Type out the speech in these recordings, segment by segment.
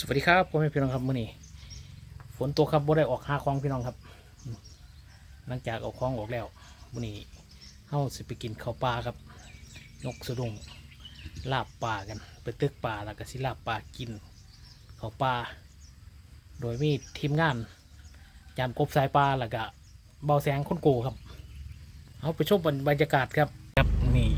สวัสดีครับพ่อแม่พี่น้องครับมื้อนี้ฝนตกครับบ่ได้ออกหาของพี่น้องครับ หลังจากเอาของออกแล้วมื้อนี้เฮาสิไปกินข้าวปลาครับ นกสะดุ้งลาบปลากัน ไปตึกปลาแล้วก็สิลาบปลากินข้าวปลาโดยมีทีมงานยามกบสายปลาแล้วก็เบาแสงคนโกครับเอาไปชมบรรยากาศครับครับนี่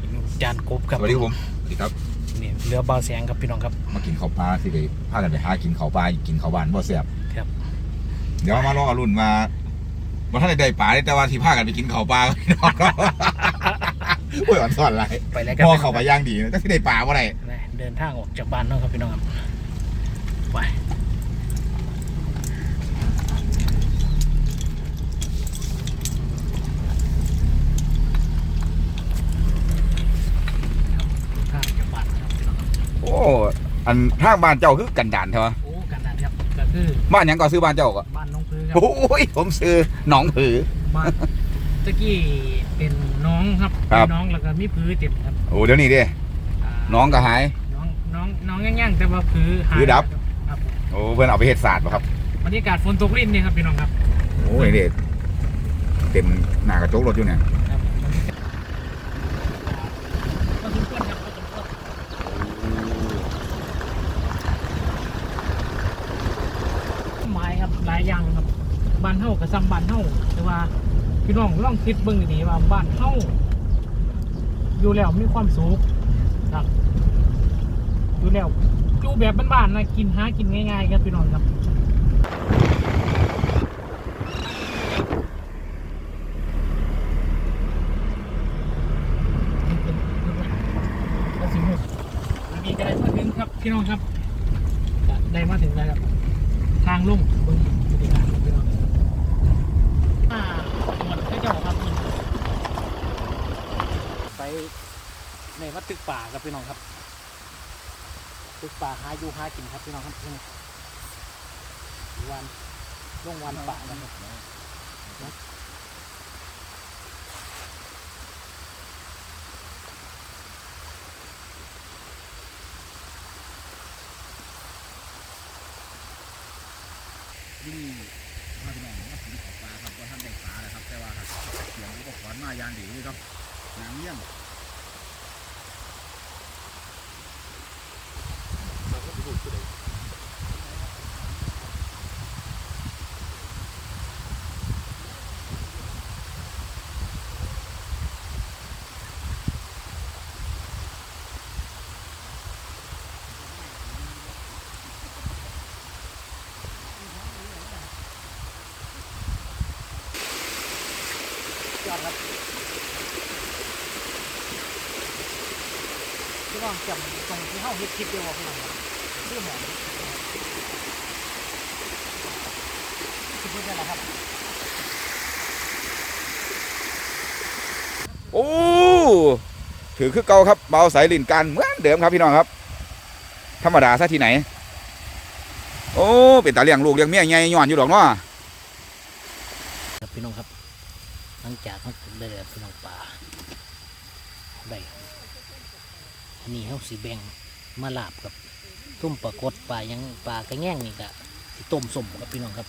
จานกบครับสวัสดีครับผมสวัสดีครับ นี่เรือเบาแสงครับพี่น้องครับ มากินข้าวปลาสิเลยพากันไปหากินข้าวปลากินข้าวบานบ่แซ่บครับ เดี๋ยวมาลองอรุณมาบ่ท่านได้ได้ปลาได้แต่ว่าที่พากันไปกินข้าวปลาพี่น้องครับโอ้ยอ่อนสอนไรไปแล้วกันพอเข้าไปย่างดีนะแต่ที่ได้ปลาบ่ได้นะเดินทางออกจากบ้านเนาะครับพี่น้องครับไปทางจากบ้านนะครับพี่น้องครับ โอ้ อันทางบ้านเจ้าคือกันดานใช่ไหมโอ้กันนั่นครับก็คือบ้านหยังก็ซื้อบ้านเจ้าก็บ้านน้องพื้ครับโอ้ยผมซื้อหนองผือ บ้านตะกี้เป็นน้องครับครับมีน้องแล้วก็มีพื้เต็มครับโอ้เดี๋ยวนี้เด้าน้องก็หาย น้องน้องน้องย่างๆแต่ว่าพื้หายพื้ดับ ครับผมโอ้เพื่อนเอาไปเฮ็ดศาสตร์ป่ะครับบรรยากาศฝนตกรินเนี่ยครับพี่น้องครับโอ้ยเด็ดเต็มหน้ากระจกรถอยู่เนี่ย ครับก็สมควรครับก็สมควรไม้ครับหลายอย่างครั บ้านเฮากับซ้ำบ้านเฮาแต่ว่าพี่น้องลองคิดเบิ่งดีๆว่าบ้านเฮาอยู่แล้วมีความสุขครับ อยู่แล้วอยู่แบบบ้านๆนะกินหากินง่ายๆครับพี่น้องครับีก็ได้มาถึงครับพี่น้องครับได้มาถึงแล้วครับ ทางลุ่งบนบริการครับพี่น้องอ่าหมดให้เจ้าครับไปในวัด ตึกป่าครับพี่น้องครับ ตึกป่าหาอยู่หากินครับพี่น้องครับวันร่งวันป่านะครับนี่มาเป็น้องก็ถึงขอบปลาครับก็ท่านได้ปลาแล้วครับ แต่ว่าครับเสียงก็ขอนมายางดีเลยครับนางเยี่ยง พี่น้องจำตรงที่เข้าเฮ็ดคลิปเดียวกับพี่น้องครับชื่อหมอนคิดว่าจะอะไรครับ โอ้ถือคือเก่าครับเบาสายลินกันเหมือนเดิมครับพี่น้องครับ ธรรมดาซะที่ไหน โอ้เป็นตาเลี้ยงลูกเลี้ยงเมียใหญ่ย้อนอยู่ดอกเนาะครับพี่น้องครับ หลังจากเขาได้แล้วพี่น้องปลาได้อันนี้เขาสีแบ่งมาลาบกับต้มปลากดปลายังปลากระแง่งนี่ก็สิต้มสมครับพี่น้องครับ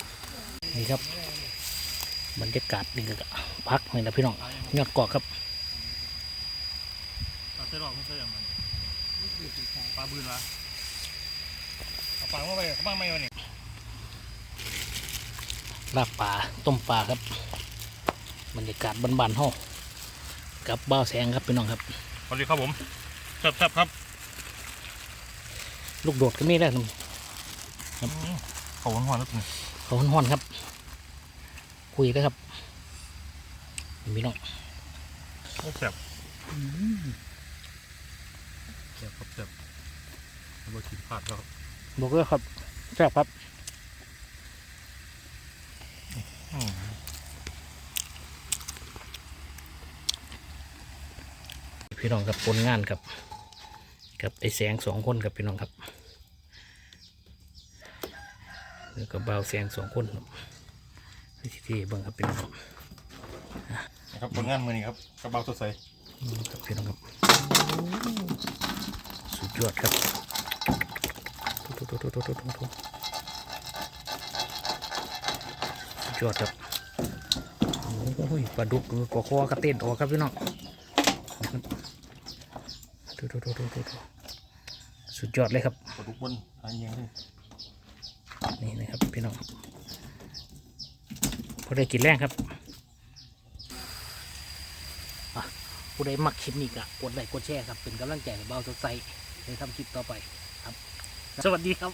นี่ครับบรรยากาศนี่ก็พักนี่นะพี่น้องยอดกอกครับปลาเส้นหลอกไม่ใช่อย่างมันปลาบืนวะเอาปลาเข้าไปเขาบ้างไหมวะเนี่ยลาบปลาต้มปลาครับ บรรยากาศบ้านๆห้องกับบ้าวแสงครับพี่น้องครับสวัสดีครับผมแซ่บๆครับ ลูกโดดก็มีแล้วเขาหวานๆแล้วนี่เขาห้อนๆครับ คุยได้ครับพี่น้องโอ้แซ่บแซ่บครับแซ่บเอาไปกินผัดแล้วครับบอกเลยครับแซ่บครับ อืม พี่ น้องครับผลงานครับกับไอ้แสงสองคนครับพี่น้องครับแล้วก็บ่าวแสงสองคนครับที่ที่เบิ่งครับพี่น้องครับนะครับผลงานมือนี้ครับกระเป๋าสดใสอืมครับพี่น้องครับสุดยอดครับโถโถโถโถโถโถสุดยอดครับโอ้ยปลาดุกกว่าคอกระเต้นออกครับพี่น้องนะครับ ดูดูดูดูสุดยอดเลยครับปลาดุกบนอันยังนี่นะครับพี่น้องพอได้กินแรงครับผู้ใดมักคลิปนี้ก็กดไลค์กดแชร์ครับ เป็นกำลังใจให้เบาสดใสในทำคลิปต่อไปครับ สวัสดีครับ